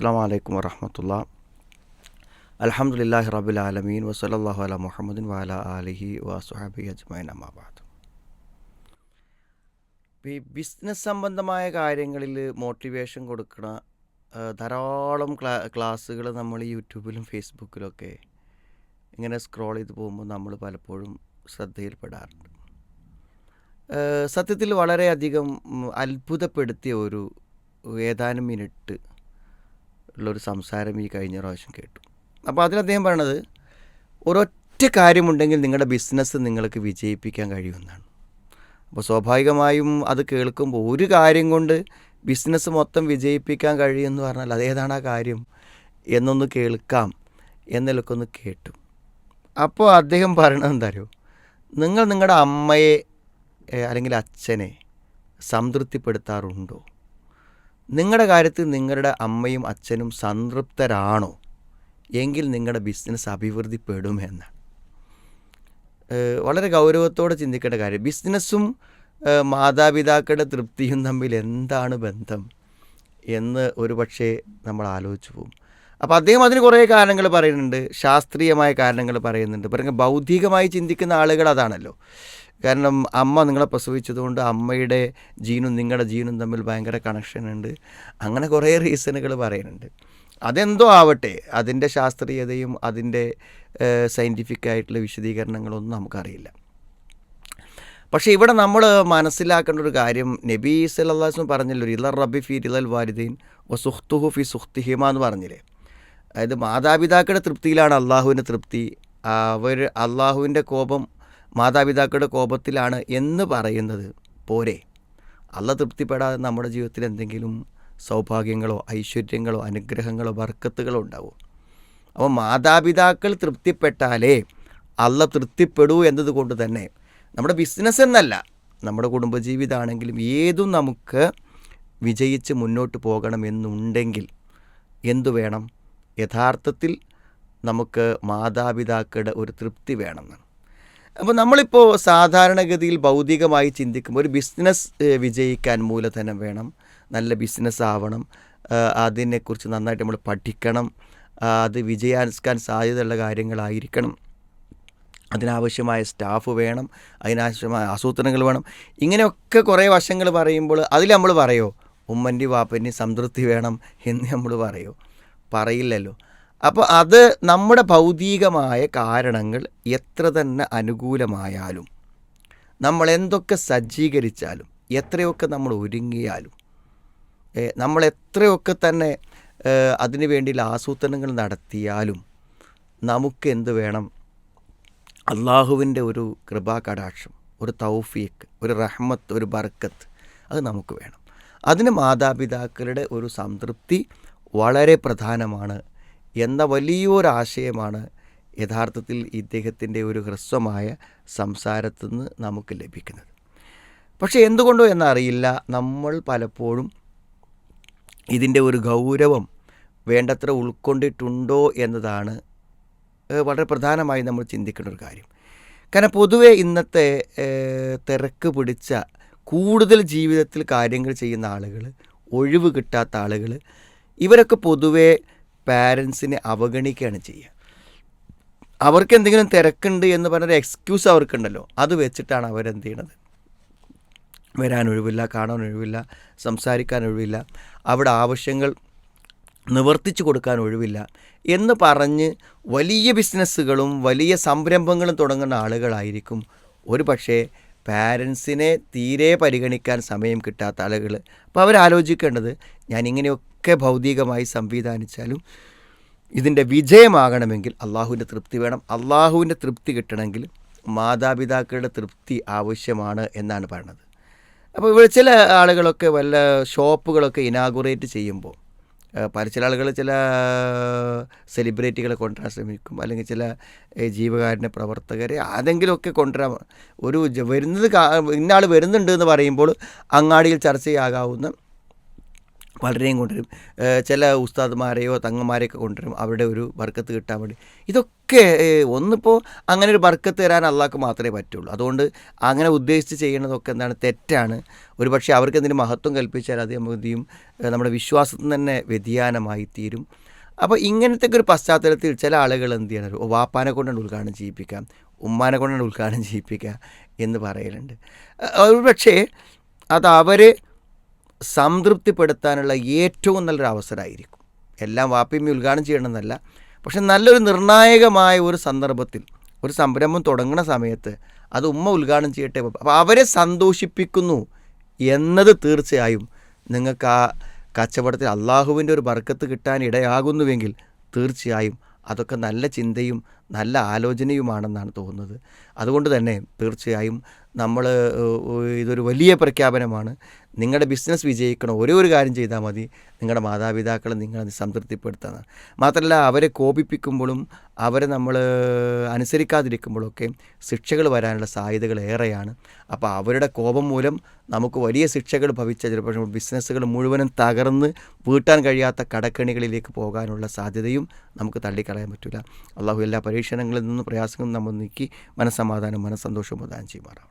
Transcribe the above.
അസ്സാം വലൈക്കും വറഹമത്തുള്ള. അലഹമുല്ലാഹി റബുൽ ആലമീൻ. വസലല്ലാഹു അല മുഹമ്മദിൻ വാല അലിഹി വസുഹാബി അജ്മൈൻ അമാബാദ് ഈ ബിസിനസ് സംബന്ധമായ കാര്യങ്ങളിൽ മോട്ടിവേഷൻ കൊടുക്കുന്ന ധാരാളം ക്ലാ ക്ലാസ്സുകൾ നമ്മൾ യൂട്യൂബിലും ഫേസ്ബുക്കിലൊക്കെ ഇങ്ങനെ സ്ക്രോൾ ചെയ്ത് പോകുമ്പോൾ നമ്മൾ പലപ്പോഴും ശ്രദ്ധയിൽപ്പെടാറുണ്ട്. സത്യത്തിൽ വളരെയധികം അത്ഭുതപ്പെടുത്തിയ ഒരു ഏതാനും മിനിറ്റ് ഉള്ളൊരു സംസാരം ഈ കഴിഞ്ഞ പ്രാവശ്യം കേട്ടു. അപ്പോൾ അതിൽ അദ്ദേഹം പറയണത് ഒരൊറ്റ കാര്യമുണ്ടെങ്കിൽ നിങ്ങളുടെ ബിസിനസ് നിങ്ങൾക്ക് വിജയിപ്പിക്കാൻ കഴിയുമെന്നാണ്. അപ്പോൾ സ്വാഭാവികമായും അത് കേൾക്കുമ്പോൾ ഒരു കാര്യം കൊണ്ട് ബിസിനസ് മൊത്തം വിജയിപ്പിക്കാൻ കഴിയുമെന്ന് പറഞ്ഞാൽ അതേതാണ് ആ കാര്യം? എന്നൊന്ന് കേൾക്കാം. എന്നൊക്കെ ഒന്ന് കേട്ടു. അപ്പോൾ അദ്ദേഹം പറയണത് എന്താ അറിയോ നിങ്ങൾ നിങ്ങളുടെ അമ്മയെ അല്ലെങ്കിൽ അച്ഛനെ സംതൃപ്തിപ്പെടുത്താറുണ്ടോ? നിങ്ങളുടെ കാര്യത്തിൽ നിങ്ങളുടെ അമ്മയും അച്ഛനും സംതൃപ്തരാണോ? എങ്കിൽ നിങ്ങളുടെ ബിസിനസ് അഭിവൃദ്ധിപ്പെടുമെന്ന് ഏഹ് വളരെ ഗൗരവത്തോടെ ചിന്തിക്കേണ്ട കാര്യം ബിസിനസ്സും മാതാപിതാക്കളുടെ തൃപ്തിയും തമ്മിൽ എന്താണ് ബന്ധം എന്ന് ഒരു പക്ഷേ നമ്മൾ ആലോചിച്ചു പോകും. അപ്പോൾ അദ്ദേഹം അതിന് കുറേ കാരണങ്ങൾ പറയുന്നുണ്ട് ശാസ്ത്രീയമായ കാരണങ്ങൾ പറയുന്നുണ്ട്. പറയുക ബൗദ്ധികമായി ചിന്തിക്കുന്ന ആളുകൾ അതാണല്ലോ. കാരണം അമ്മ നിങ്ങളെ പ്രസവിച്ചതുകൊണ്ട് അമ്മയുടെ ജീനും നിങ്ങളുടെ ജീനും തമ്മിൽ ഭയങ്കര കണക്ഷൻ ഉണ്ട്. അങ്ങനെ കുറേ റീസണുകൾ പറയുന്നുണ്ട്. അതെന്തോ ആവട്ടെ അതിന്റെ ശാസ്ത്രീയതയും അതിന്റെ സയന്റിഫിക് ആയിട്ടുള്ള വിശദീകരണങ്ങളൊന്നും നമുക്കറിയില്ല. പക്ഷേ ഇവിടെ നമ്മൾ മനസ്സിലാക്കേണ്ട ഒരു കാര്യം നബി സല്ലാസ്ലം പറഞ്ഞല്ലോ ഇലർ റബി ഫി ഇലൽ വാരിദീൻ ഒ സുഹ്തുഹു ഫി സുഹ്തിഹിമ എന്ന് പറഞ്ഞില്ലേ? അതായത് മാതാപിതാക്കളുടെ തൃപ്തിയിലാണ് അള്ളാഹുവിന്റെ തൃപ്തി. അവർ അള്ളാഹുവിന്റെ കോപം മാതാപിതാക്കളുടെ കോപത്തിലാണ് എന്ന് പറയുന്നത്. പോരെ? അല്ല തൃപ്തിപ്പെടാതെ നമ്മുടെ ജീവിതത്തിൽ എന്തെങ്കിലും സൗഭാഗ്യങ്ങളോ ഐശ്വര്യങ്ങളോ അനുഗ്രഹങ്ങളോ വർക്കത്തുകളോ ഉണ്ടാവും? അപ്പോൾ മാതാപിതാക്കൾ തൃപ്തിപ്പെട്ടാലേ അല്ല തൃപ്തിപ്പെടൂ എന്നതുകൊണ്ട് തന്നെ നമ്മുടെ ബിസിനസ് എന്നല്ല നമ്മുടെ കുടുംബജീവിതമാണെങ്കിലും ഏതും നമുക്ക് വിജയിച്ച് മുന്നോട്ട് പോകണമെന്നുണ്ടെങ്കിൽ എന്തു വേണം? യഥാർത്ഥത്തിൽ നമുക്ക് മാതാപിതാക്കളുടെ ഒരു തൃപ്തി വേണമെന്നാണ് അപ്പോൾ നമ്മളിപ്പോൾ സാധാരണഗതിയിൽ ഭൗതികമായി ചിന്തിക്കുമ്പോൾ ഒരു ബിസിനസ് വിജയിക്കാൻ മൂലധനം വേണം നല്ല ബിസിനസ് ആവണം അതിനെക്കുറിച്ച് നന്നായിട്ട് നമ്മൾ പഠിക്കണം അത് വിജയിക്കാൻ സാധ്യതയുള്ള കാര്യങ്ങളായിരിക്കണം. അതിനാവശ്യമായ സ്റ്റാഫ് വേണം അതിനാവശ്യമായ ആസൂത്രണങ്ങൾ വേണം. ഇങ്ങനെയൊക്കെ കുറേ വശങ്ങൾ പറയുമ്പോൾ അതിൽ നമ്മൾ പറയോ? ഉമ്മന്റെ വാപ്പന്റെ സംതൃപ്തി വേണം എന്ന് നമ്മൾ പറയോ? പറയില്ലല്ലോ. അപ്പോൾ അത് നമ്മുടെ ഭൗതികമായ കാരണങ്ങൾ എത്ര തന്നെ അനുകൂലമായാലും നമ്മൾ എന്തൊക്കെ സജ്ജീകരിച്ചാലും എത്രയൊക്കെ നമ്മൾ ഒരുങ്ങിയാലും നമ്മൾ എത്രയൊക്കെ തന്നെ അതിനു വേണ്ടിയുള്ള ആസൂത്രണങ്ങൾ നടത്തിയാലും നമുക്ക് എന്ത് വേണം? അള്ളാഹുവിന്റെ ഒരു കൃപാകടാക്ഷം ഒരു തൗഫീക്ക് ഒരു റഹ്മത്ത് ഒരു ബർക്കത്ത് അത് നമുക്ക് വേണം. അതിന് മാതാപിതാക്കളുടെ ഒരു സംതൃപ്തി വളരെ പ്രധാനമാണ് എന്ന വലിയൊരാശയമാണ് യഥാർത്ഥത്തിൽ ഇദ്ദേഹത്തിന്റെ ഒരു ഹ്രസ്വമായ സംസാരത്തിൽ നിന്ന് നമുക്ക് ലഭിക്കുന്നത്. പക്ഷേ എന്തുകൊണ്ടോ എന്നറിയില്ല നമ്മൾ പലപ്പോഴും ഇതിന്റെ ഒരു ഗൗരവം വേണ്ടത്ര ഉൾക്കൊണ്ടിട്ടുണ്ടോ എന്നതാണ് വളരെ പ്രധാനമായി നമ്മൾ ചിന്തിക്കേണ്ട ഒരു കാര്യം. കാരണം പൊതുവെ ഇന്നത്തെ തിരക്ക് പിടിച്ച കൂടുതൽ ജീവിതത്തിൽ കാര്യങ്ങൾ ചെയ്യുന്ന ആളുകൾ ഒഴിവ് കിട്ടാത്ത ആളുകൾ ഇവരൊക്കെ പൊതുവെ പാരൻസിനെ അവഗണിക്കുകയാണ് ചെയ്യുക. അവർക്ക് എന്തെങ്കിലും തിരക്കുണ്ട് എന്ന് പറഞ്ഞൊരു എക്സ്ക്യൂസ് അവർക്കുണ്ടല്ലോ. അത് വെച്ചിട്ടാണ് അവരെന്ത് ചെയ്യണത്? വരാൻ ഒഴിവില്ല കാണാൻ ഒഴിവില്ല സംസാരിക്കാൻ ഒഴിവില്ല അവിടെ ആവശ്യങ്ങൾ നിവർത്തിച്ചു കൊടുക്കാൻ ഒഴിവില്ല എന്ന് പറഞ്ഞ് വലിയ ബിസിനസ്സുകളും വലിയ സംരംഭങ്ങളും തുടങ്ങുന്ന ആളുകളായിരിക്കും. ഒരു പക്ഷേ പാരൻസിനെ തീരെ പരിഗണിക്കാൻ സമയം കിട്ടാത്ത ആളുകൾ അപ്പോൾ അവരാലോചിക്കേണ്ടത് ഞാനിങ്ങനെയൊക്കെ ഭൗതികമായി സംവിധാനിച്ചാലും ഇതിന്റെ വിജയമാകണമെങ്കിൽ അള്ളാഹുവിന്റെ തൃപ്തി വേണം. അള്ളാഹുവിന്റെ തൃപ്തി കിട്ടണമെങ്കിൽ മാതാപിതാക്കളുടെ തൃപ്തി ആവശ്യമാണ് എന്നാണ് പറയുന്നത് അപ്പോൾ ഇവിടെ ചില ആളുകളൊക്കെ വല്ല ഷോപ്പുകളൊക്കെ ഇനാഗുറേറ്റ് ചെയ്യുമ്പോൾ പല ചില ആളുകൾ ചില സെലിബ്രിറ്റികളെ കൊണ്ടുവരാൻ ശ്രമിക്കും. അല്ലെങ്കിൽ ചില ജീവകാരുണ്യ പ്രവർത്തകരെ ആരെങ്കിലുമൊക്കെ കൊണ്ടുവരാൻ ഒരു വരുന്നത് ഇന്നാൾ വരുന്നുണ്ട് എന്ന് പറയുമ്പോൾ അങ്ങാടിയിൽ ചർച്ചയാകാവുന്ന പലരെയും കൊണ്ടുവരും. ചില ഉസ്താദ്മാരെയോ തങ്ങന്മാരെയൊക്കെ കൊണ്ടുവരും. അവരുടെ ഒരു ബർക്കത്ത് കിട്ടാൻ വേണ്ടി. ഇതൊക്കെ ഒന്നിപ്പോൾ അങ്ങനെ ഒരു ബർക്കത്ത് തരാൻ അള്ളാഹ്ക്ക് മാത്രമേ പറ്റുള്ളൂ. അതുകൊണ്ട് അങ്ങനെ ഉദ്ദേശിച്ച് ചെയ്യുന്നതൊക്കെ എന്താണ് തെറ്റാണ്. ഒരു പക്ഷേ അവർക്ക് എന്തെങ്കിലും മഹത്വം കൽപ്പിച്ചാൽ അത് നമുക്ക് നമ്മുടെ വിശ്വാസത്തിന് തന്നെ വ്യതിയാനമായി തീരും. അപ്പോൾ ഇങ്ങനത്തെ ഒരു പശ്ചാത്തലത്തിൽ ചില ആളുകൾ എന്ത് ചെയ്യണം വാപ്പാനെ കൊണ്ടാണ് ഉദ്ഘാടനം ചെയ്യിപ്പിക്കാം ഉമ്മാനെ കൊണ്ടാണ് ഉദ്ഘാടനം ചെയ്യിപ്പിക്കുക എന്ന് പറയലുണ്ട്. ഒരു പക്ഷേ അത് അവരെ സംതൃപ്തിപ്പെടുത്താനുള്ള ഏറ്റവും നല്ലൊരു അവസരമായിരിക്കും. എല്ലാം വാപ്പിമ്മി ഉദ്ഘാടനം ചെയ്യണമെന്നല്ല പക്ഷെ നല്ലൊരു നിർണായകമായ ഒരു സന്ദർഭത്തിൽ ഒരു സംരംഭം തുടങ്ങുന്ന സമയത്ത് അത് ഉമ്മ ഉദ്ഘാടനം ചെയ്യട്ടെ. അപ്പോൾ അവരെ സന്തോഷിപ്പിക്കുന്നു എന്നത് തീർച്ചയായും നിങ്ങൾക്ക് ആ കച്ചവടത്തിൽ അള്ളാഹുവിന്റെ ഒരു ബർക്കത്ത് കിട്ടാൻ ഇടയാകുന്നുവെങ്കിൽ തീർച്ചയായും അതൊക്കെ നല്ല ചിന്തയും നല്ല ആലോചനയുമാണെന്നാണ് തോന്നുന്നത്. അതുകൊണ്ട് തന്നെ തീർച്ചയായും നമ്മൾ ഇതൊരു വലിയ പ്രഖ്യാപനമാണ്. നിങ്ങളുടെ ബിസിനസ് വിജയിക്കണം. ഒരേ ഒരു കാര്യം ചെയ്താൽ മതി. നിങ്ങളുടെ മാതാപിതാക്കളെ നിങ്ങൾ സംതൃപ്തിപ്പെടുത്തുന്ന മാത്രമല്ല അവരെ കോപിപ്പിക്കുമ്പോഴും അവരെ നമ്മൾ അനുസരിക്കാതിരിക്കുമ്പോഴൊക്കെ ശിക്ഷകൾ വരാനുള്ള സാധ്യതകൾ ഏറെയാണ്. അപ്പോൾ അവരുടെ കോപം മൂലം നമുക്ക് വലിയ ശിക്ഷകൾ ഭവിച്ച ചിലപ്പോൾ ബിസിനസ്സുകൾ മുഴുവനും തകർന്ന് വീട്ടാൻ കഴിയാത്ത കടക്കണികളിലേക്ക് പോകാനുള്ള സാധ്യതയും നമുക്ക് തള്ളിക്കളയാൻ പറ്റില്ല. അള്ളാഹു എല്ലാ പരീക്ഷണങ്ങളിൽ നിന്നും പ്രയാസങ്ങളിൽ നമ്മൾ നീക്കി മനസ്സമാധാനം മനസ്സന്തോഷവും പ്രദാനം ചെയ്യുമാറാം